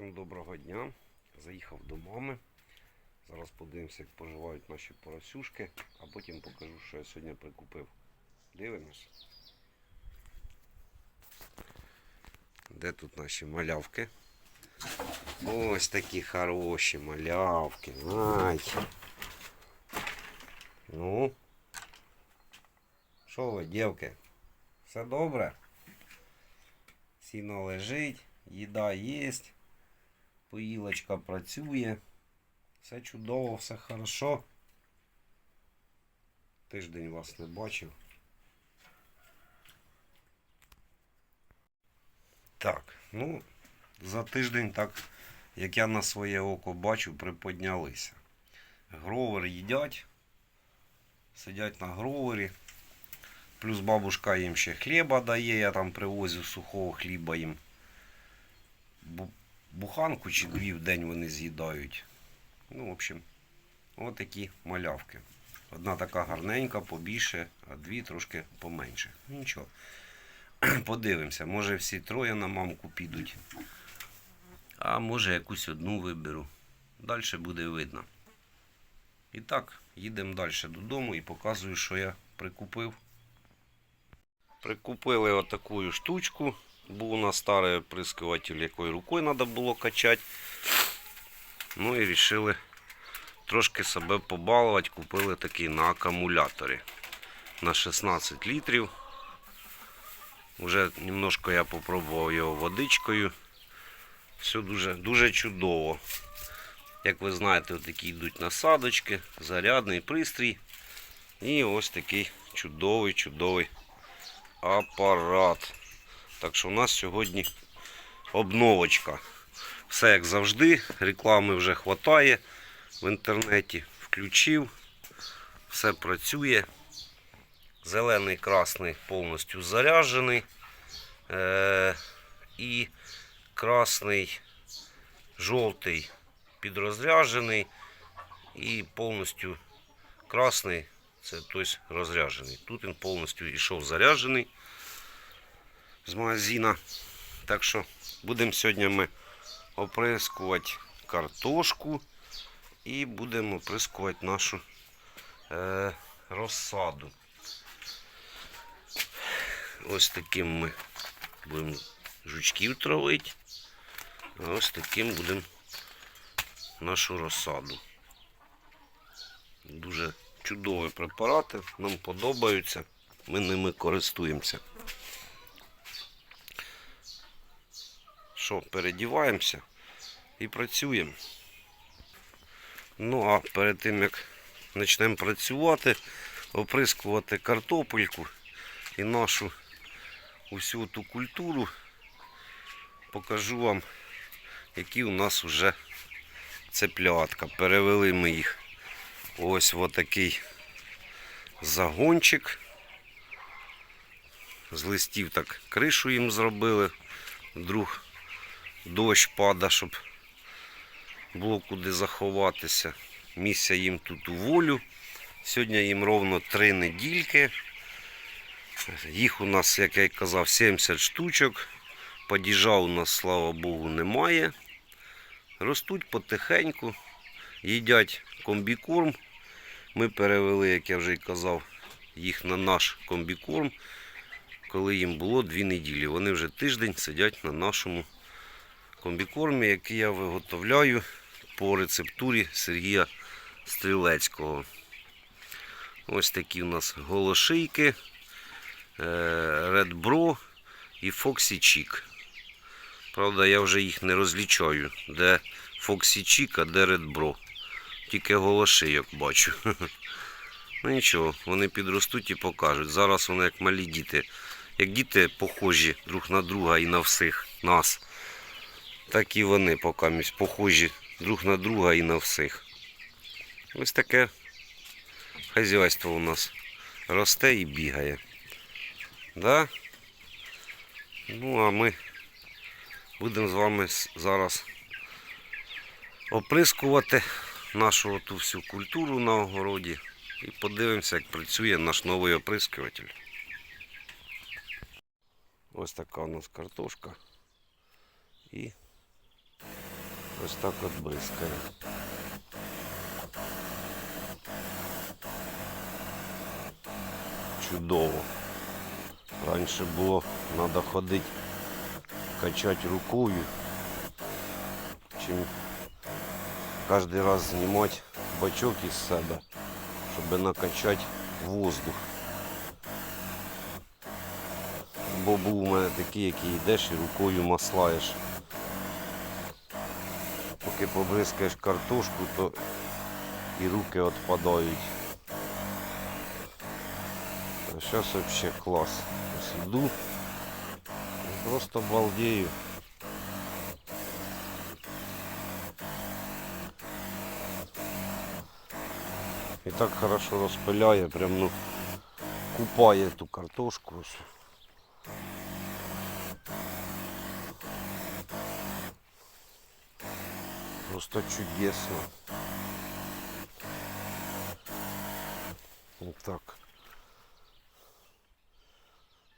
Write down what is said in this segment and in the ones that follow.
Всім доброго дня. Заїхав до мами. Зараз подивимося, як поживають наші поросюшки, а потім покажу, що я сьогодні прикупив. Дивимось. Де тут наші малявки? Ось такі хороші малявки. Ай. Ну. Що ви, дівки? Все добре? Сіно лежить, їда є, поїлочка працює. Все чудово, все хорошо. Тиждень вас не бачив. Так, ну, за тиждень так, як я на своє око бачу, приподнялися. Гровер їдять, сидять на гровері. Плюс бабушка їм ще хліба дає, я там привозю сухого хліба їм. Бу- Буханку чи дві в день вони з'їдають. Ну, в общем, от такі малявки. Одна така гарненька, побільше, а дві трошки поменше. Ну, Нічого. Подивимося, може всі троє на мамку підуть. А може якусь одну виберу. Далі буде видно. І так, їдемо далі додому і показую, що я прикупив. Прикупили отаку штучку. Був у нас старий оприскуватель, якою рукою треба було качати. Ну і вирішили трошки себе побалувати. Купили такий на акумуляторі на 16 літрів. Уже немножко я попробував його водичкою. Все дуже, дуже чудово. Як ви знаєте, такі йдуть насадочки, зарядний пристрій. І ось такий чудовий, чудовий апарат. Так що у нас сьогодні обновочка. Все як завжди, реклами вже хватає в інтернеті. Включив, все працює. Зелений, красний повністю заряджений. Е- і красний, жовтий підрозряджений. І повністю красний це тобто розряджений. Тут він повністю йшов заряджений з магазина. Так що будемо сьогодні ми оприскувати картошку і будемо оприскувати нашу е, розсаду. Ось таким ми будемо жучків травити. А ось таким будемо нашу розсаду. Дуже чудові препарати, нам подобаються, ми ними користуємося. Що, передіваємося і працюємо. Ну, а перед тим як почнемо працювати, оприскувати картопельку і нашу усю ту культуру, покажу вам, які у нас вже цеплятка. Перевели ми їх ось в такий загончик. З листів так кришу їм зробили. Вдруг дощ пада, щоб було куди заховатися. Місця їм тут у волю. Сьогодні їм ровно три недільки. Їх у нас, як я й казав, 70 штучок. Падіжа у нас, слава Богу, немає. Ростуть потихеньку, їдять комбікорм. Ми перевели, як я вже й казав, їх на наш комбікорм, коли їм було дві неділі. Вони вже тиждень сидять на нашому комбікормі, який я виготовляю по рецептурі Сергія Стрілецького. Ось такі у нас голошийки, Bro і Foxy Chick. Правда, я вже їх не розлічаю, де Foxy Chick, а де Bro. Тільки голошийок бачу. Ну нічого, вони підростуть і покажуть. Зараз вони як малі діти. Як діти похожі друг на друга і на всіх нас, так і вони поки похожі друг на друга і на всіх. Ось таке хазяйство у нас росте і бігає. Да? Ну, а ми будемо з вами зараз оприскувати нашу ту всю культуру на огороді і подивимося, як працює наш новий оприскуватель. Ось така у нас картошка. І Ось так от бризкає. Чудово. Раніше було треба ходити, качати рукою, чим кожен раз знімати бачок із себе, щоб накачати воздух. Бо був у мене такий, який йдеш і рукою маслаєш. Поки побризкаєш картошку, то і руки відпадають. А зараз взагалі клас. Ось іду. і Просто балдею. І так хорошо розпиляє, прям ну купає ту картошку. Просто чудесно. Вот так.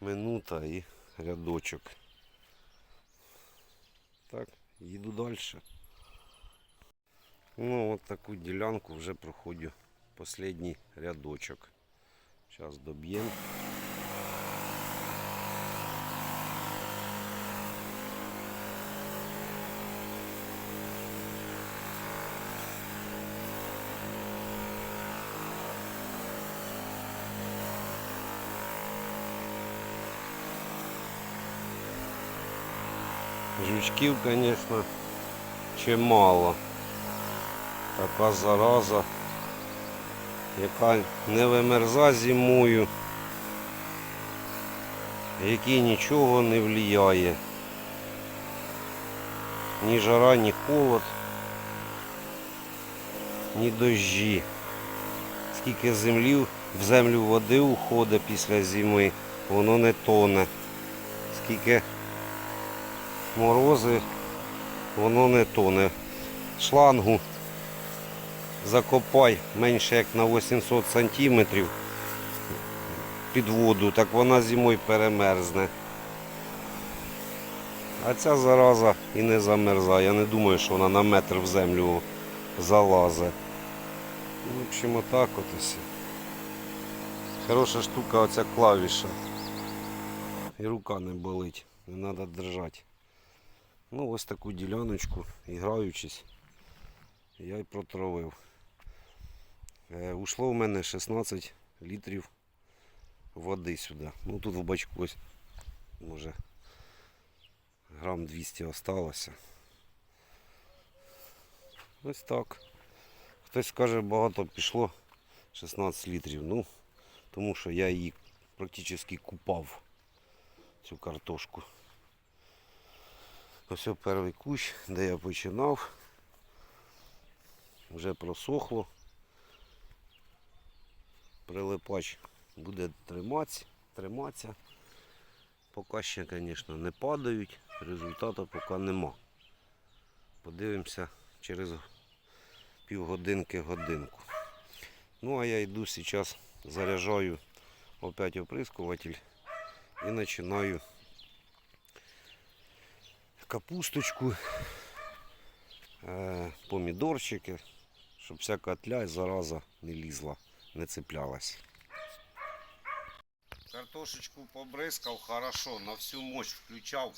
Минута і рядочок. Так, їду далі. Ну, от таку ділянку вже проходжу последній рядочок. Зараз доб'ємо. Жучків, звісно, чимало. Така зараза, яка не вимерза зимою, який нічого не впливає. Ні жара, ні холод, ні дощі. Скільки землі в землю води уходить після зими, воно не тоне. Скільки морози, воно не тоне. Шлангу закопай менше як на 800 сантиметрів під воду, так вона зимою перемерзне. А ця зараза і не замерзає. Я не думаю, що вона на метр в землю залазить. Ну, в общем, отак от ось. Хороша штука оця клавіша. І рука не болить, не треба держати. Ну, ось таку діляночку, іграючись, я й протравив. Е, ушло в мене 16 літрів води сюди. Ну тут в бачку ось може грам 200 осталося. Ось так. Хтось скаже, багато пішло 16 літрів. Ну, тому що я її практично купав, цю картошку. Ось перший кущ, де я починав. Вже просохло. Прилипач буде триматися, триматися. Поки ще, звісно, не падають, результату поки нема. Подивимося через півгодинки годинку. Ну а я йду зараз, заряджаю опять оприскуватель і починаю капусточку, е, помідорчики, щоб всяка тля і зараза не лізла, не цеплялась. Картошечку побризкав хорошо, на всю мощь включав,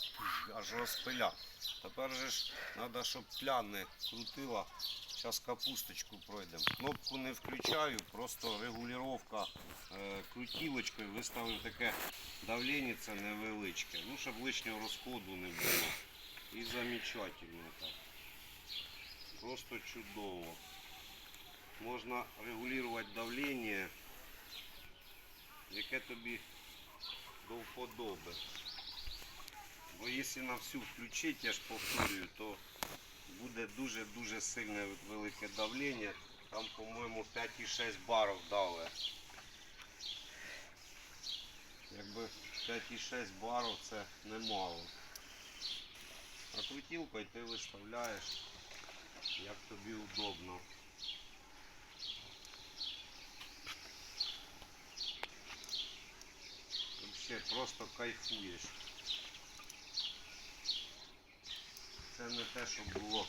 аж розпиляв. Тепер же ж треба, щоб тля не крутила. Зараз капусточку пройдемо. Кнопку не включаю, просто регулювання е, крутілочкою виставив таке давлення невеличке. Ну, щоб лишнього розходу не було. І замечательно так. Просто чудово. Можна регулювати давлення, яке тобі до вподоби. Бо якщо на всю включити, я ж повторюю, то буде дуже-дуже сильне велике давлення. Там, по-моєму, 5,6 барів дали. Якби 5,6 барів це немало. А крутілкою ти виставляєш, як тобі удобно. Вообще просто кайфуєш. Це не те, що було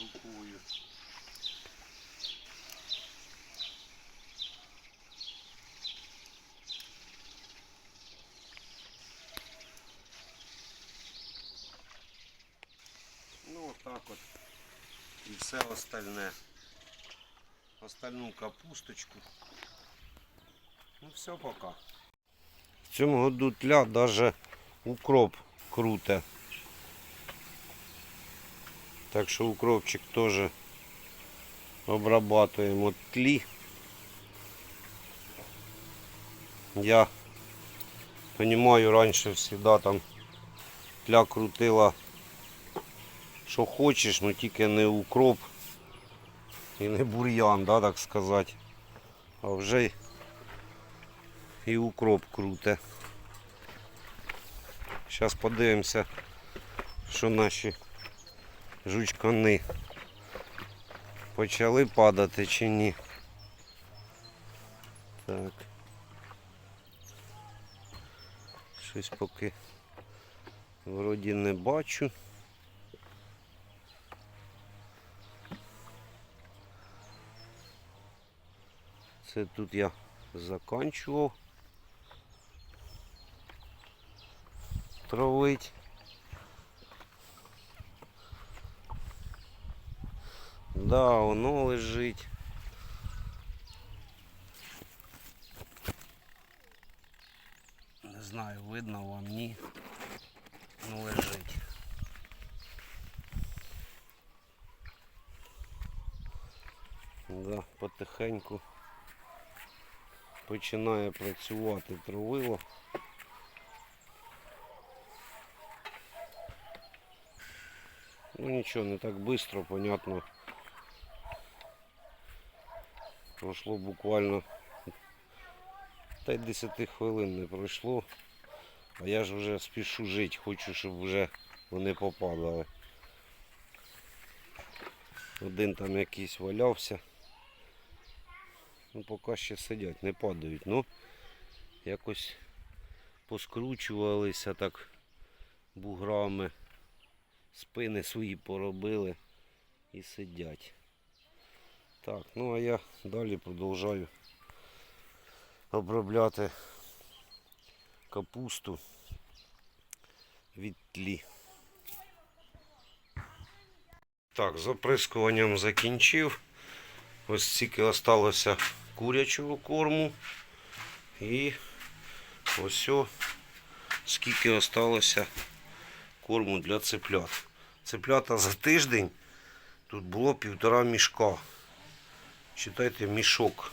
рукою. Ну, отак от. І все остальне. Остальну капусточку. Ну все, пока. В цьому году тля даже укроп круте. Так що укропчик теж обрабатуємо тлі. Я розумію, раніше завжди там тля крутила, що хочеш, але тільки не укроп і не бур'ян, да, так сказати. А вже і укроп круте. Зараз подивимося, що наші жучкани почали падати чи ні. Так. Щось поки вроді не бачу. Це тут я заканчував. Травить. Да, воно лежить. Не знаю, видно вам ні. Ну лежить. Да, потихеньку починає працювати травило. Ну нічого, не так швидко, понятно. Пройшло буквально та й 10 хвилин не пройшло. А я ж вже спішу жити, хочу, щоб вже вони попадали. Один там якийсь валявся. Ну поки ще сидять, не падають. Ну якось поскручувалися так буграми, спини свої поробили і сидять. Так, ну а я далі продовжую обробляти капусту від тлі. Так, з оприскуванням закінчив. Ось стільки осталося курячого корму. І ось о, скільки осталося корму для цеплят. Цеплята за тиждень тут було півтора мішка. Читайте мішок.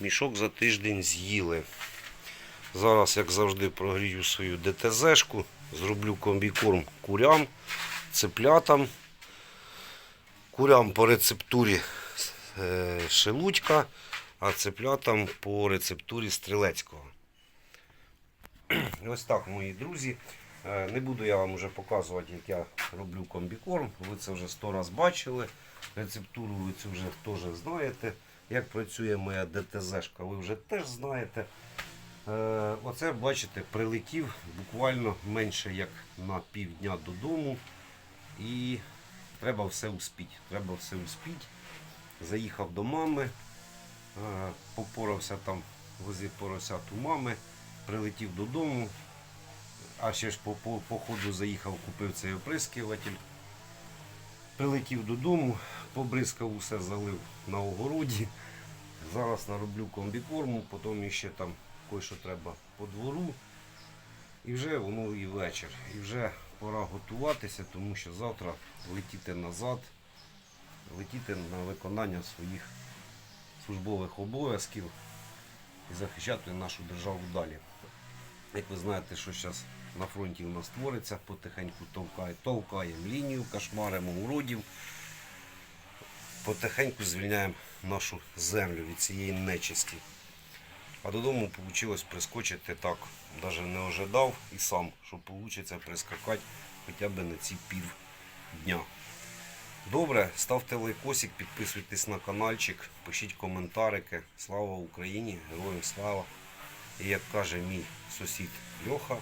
Мішок за тиждень з'їли. Зараз, як завжди, прогрію свою ДТЗшку, зроблю комбікорм курям, цеплятам. Курям по рецептурі шелудька, а цеплятам по рецептурі стрілецького. Ось так, мої друзі. Е, Не буду я вам вже показувати, як я роблю комбікорм. Ви це вже сто раз бачили. Рецептуру ви цю вже теж знаєте. Як працює моя ДТЗшка, ви вже теж знаєте. Е, Оце, бачите, прилетів буквально менше як на півдня додому. І треба все успіти. Треба все успіти. Заїхав до мами, е, попорався там возле поросят у мами, прилетів додому. А ще ж по, по, по ходу заїхав, купив цей оприскуватель. Прилетів додому, побризкав усе, залив на огороді. Зараз нароблю комбікорму, потім ще там кое-що треба по двору. І вже воно і вечір. І вже пора готуватися, тому що завтра летіти назад, летіти на виконання своїх службових обов'язків і захищати нашу державу далі. Як ви знаєте, що зараз на фронті у нас твориться, потихеньку товкає, товкаємо лінію, кошмаримо уродів, потихеньку звільняємо нашу землю від цієї нечисті. А додому вийшло прискочити так, навіть не ожидав і сам, що вийде прискакати хоча б на ці пів дня. Добре, ставте лайкосик, підписуйтесь на каналчик, пишіть коментарики. Слава Україні, героям слава! І як каже мій сусід Льоха,